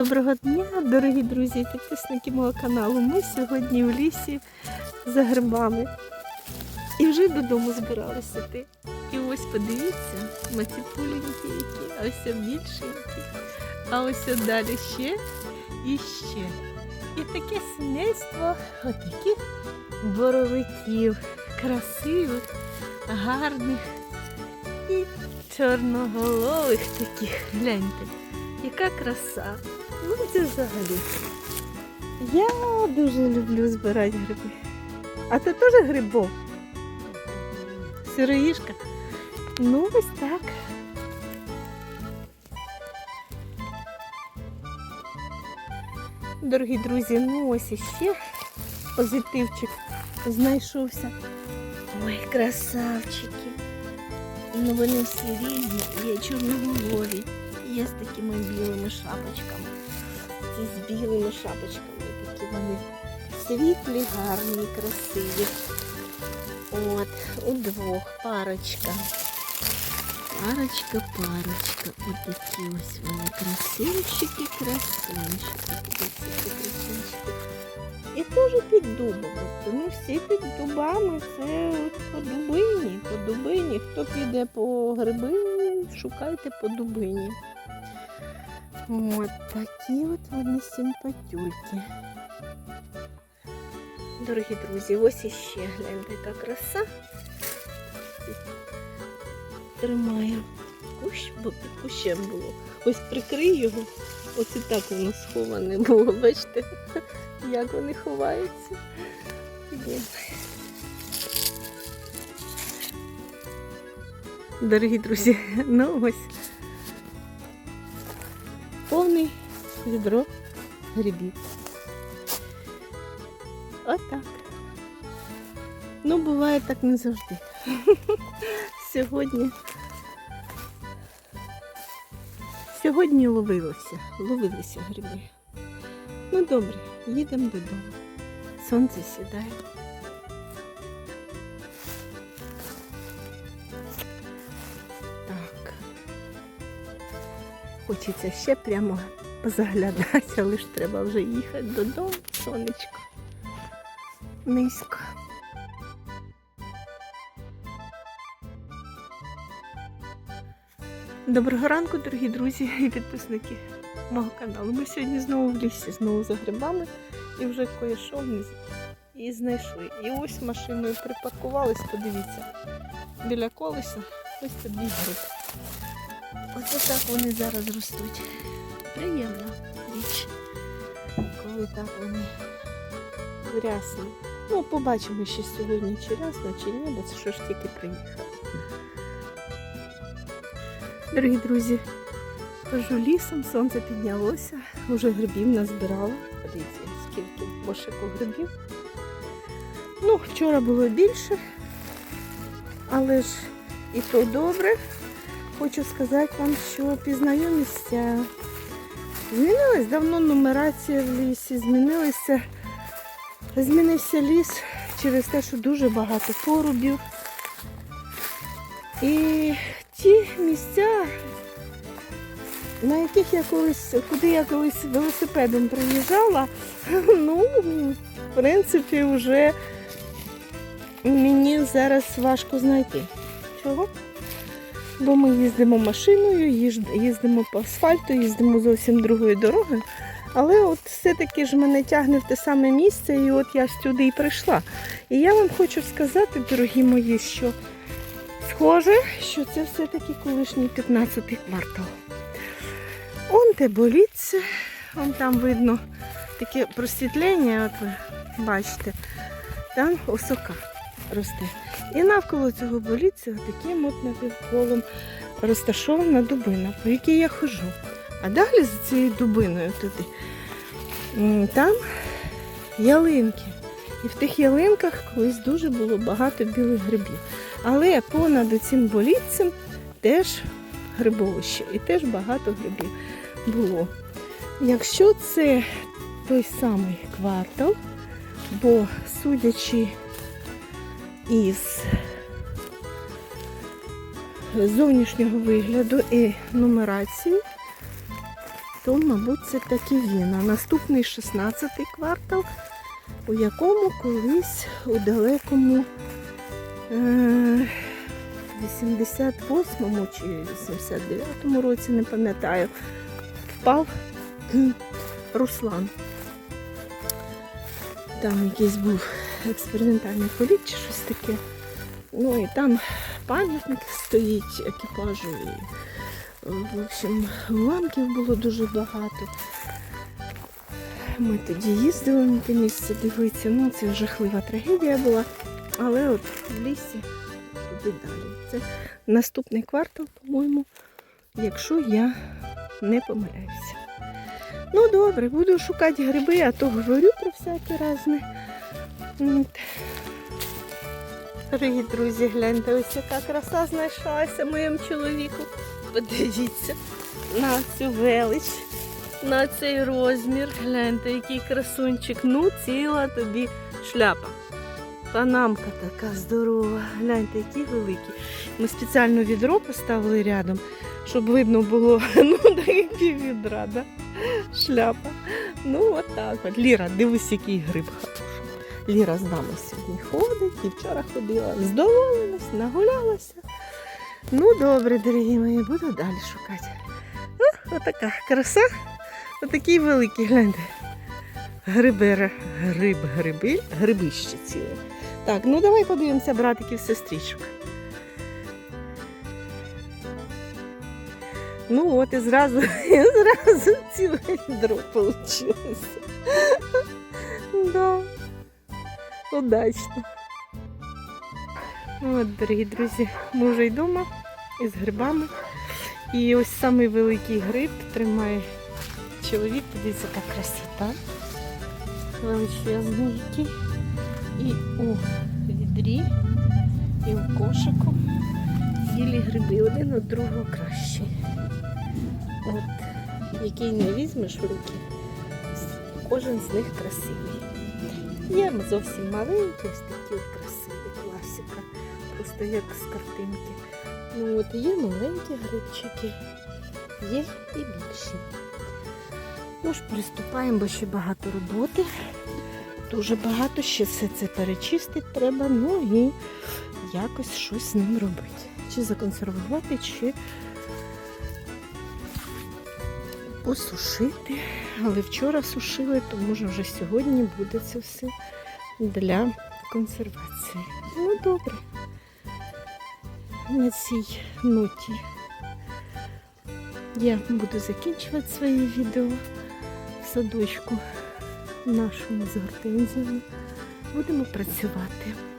Доброго дня, дорогі друзі, підписники мого каналу. Ми сьогодні в лісі за грибами. І вже додому збиралися йти. І ось подивіться, маціпуленькі які, а ось більшенькі. А ось далі ще і ще. І таке сімейство отаких боровиків. Красивих, гарних і чорноголових таких. Гляньте. Яка краса. Ну це взагалі. Я дуже люблю збирати гриби. А ти теж грибов? Сироїшка? Ну ось так. Дорогі друзі, ну ось іще позитивчик знайшовся. Ой, красавчики. Ну вони всі різні, є чорноголові, є з такими білими шапочками. Ці з білими шапочками такі вони світлі, гарні, красиві. От, удвох парочка. Парочка, парочка. От такі ось вони красивчики, красивчики. Красивчики. І теж під дубом. От всі під дубами. Це от по дубині, по дубині. Хто піде по гриби, шукайте по дубині. От такі от вони симпатюльки. Дорогі друзі, ось іще гляньте, яка краса. Тримаю кущ, кущем було. Ось прикрий його. Ось і так воно сховане було. Бачите, як вони ховаються. Дорогі друзі, ну ось відро грибів. Отак. Ну, буває так не завжди. Сьогодні. Сьогодні ловилося, ловилися гриби. Ну добре, їдемо додому. Сонце сідає. Так. Хочеться ще прямо позаглядати, але треба вже їхати додому, сонечко. Низько. Доброго ранку, дорогі друзі і підписники мого каналу. Ми сьогодні знову в лісі, знову за грибами і вже кое-що і знайшли. І ось машиною припаркувались, подивіться, біля колеса ось тобі гриб. Оце так вони зараз ростуть. Приємна річ, коли так вони рясні. Ну, побачимо ще сьогодні, чи рясно, чи ні, бо це що ж тільки приїхав. Дорогі друзі, хожу лісом, сонце піднялося, вже грибів назбирала. Подивіться, скільки кошику грибів. Ну, вчора було більше, але ж і то добре. Хочу сказати вам, що пізнаю місця. Змінилась давно нумерація в лісі, змінилися, змінився ліс через те, що дуже багато порубів. І ті місця, на яких я колись, куди я колись велосипедом приїжджала, ну, в принципі, вже мені зараз важко знайти. Чого? Бо ми їздимо машиною, їздимо по асфальту, їздимо зовсім другою дорогою. Але от все-таки ж мене тягне в те саме місце, і от я сюди і прийшла. І я вам хочу сказати, дорогі мої, що схоже, що це все-таки колишній 15-й квартал. Он де боліться, он там видно таке просвітлення, от ви бачите, там осока росте. І навколо цього боліться таким от напівколом розташована дубина, по якій я хожу. А далі за цією дубиною туди, там ялинки. І в тих ялинках колись дуже було багато білих грибів. Але понад цим болітцем теж грибовище і теж багато грибів було. Якщо це той самий квартал, бо судячи із зовнішнього вигляду і нумерації, то, мабуть, це таки він. А наступний 16-й квартал, у якому колись у далекому е- 88-му чи 89-му році, не пам'ятаю, впав Руслан. Там якийсь був експериментальний політ чи щось таке. Ну і там пам'ятник стоїть екіпажу. І, в общем, уламків було дуже багато. Ми тоді їздили на те місце дивитися. Ну, це жахлива трагедія була. Але от в лісі туди далі. Це наступний квартал, по-моєму, якщо я не помиляюся. Ну добре, буду шукати гриби, а то говорю про всяке разне. От. Дорогі друзі, гляньте, ось яка краса знайшлася моєму чоловіку. Подивіться на цю велич, на цей розмір. Гляньте, який красунчик. Ну, ціла тобі шляпа. Панамка така здорова. Гляньте, які великі. Ми спеціально відро поставили рядом, щоб видно було ну, пів відра, да? шляпа. Ну, отак от. Ліра, дивись, який гриб. Ліра з нами сьогодні ходить і вчора ходила. Здоволилась, нагулялася. Ну, добре, дорогі мої, буду далі шукати. Ну, отака краса. Отакий великий, гляньте. Грибера, гриб, гриби, грибище ціле. Так, ну давай подивимося братиків сестричок. Ну от і зразу, і зразу ціле відро вийшло. Да. Удачно. От, дорогі друзі, ми вже й вдома із грибами. І ось самий великий гриб тримає чоловік, подивіться, яка красота. Величезний який. І у відрі, і у кошику. Білі гриби один від другого кращі. От, який не візьмеш в руки, кожен з них красивий. Є зовсім маленькі, ось такі от красиві, класика. Просто як з картинки. Ну от є маленькі грибчики, є і більші. Ну ж, приступаємо, бо ще багато роботи. Дуже багато ще все це перечистити треба, ну і якось щось з ним робити. Чи законсервувати, чи посушити. Але вчора сушили, то може вже сьогодні буде це все для консервації. Ну добре. На цій ноті я буду закінчувати своє відео в садочку нашому з гортензіями. Будемо працювати.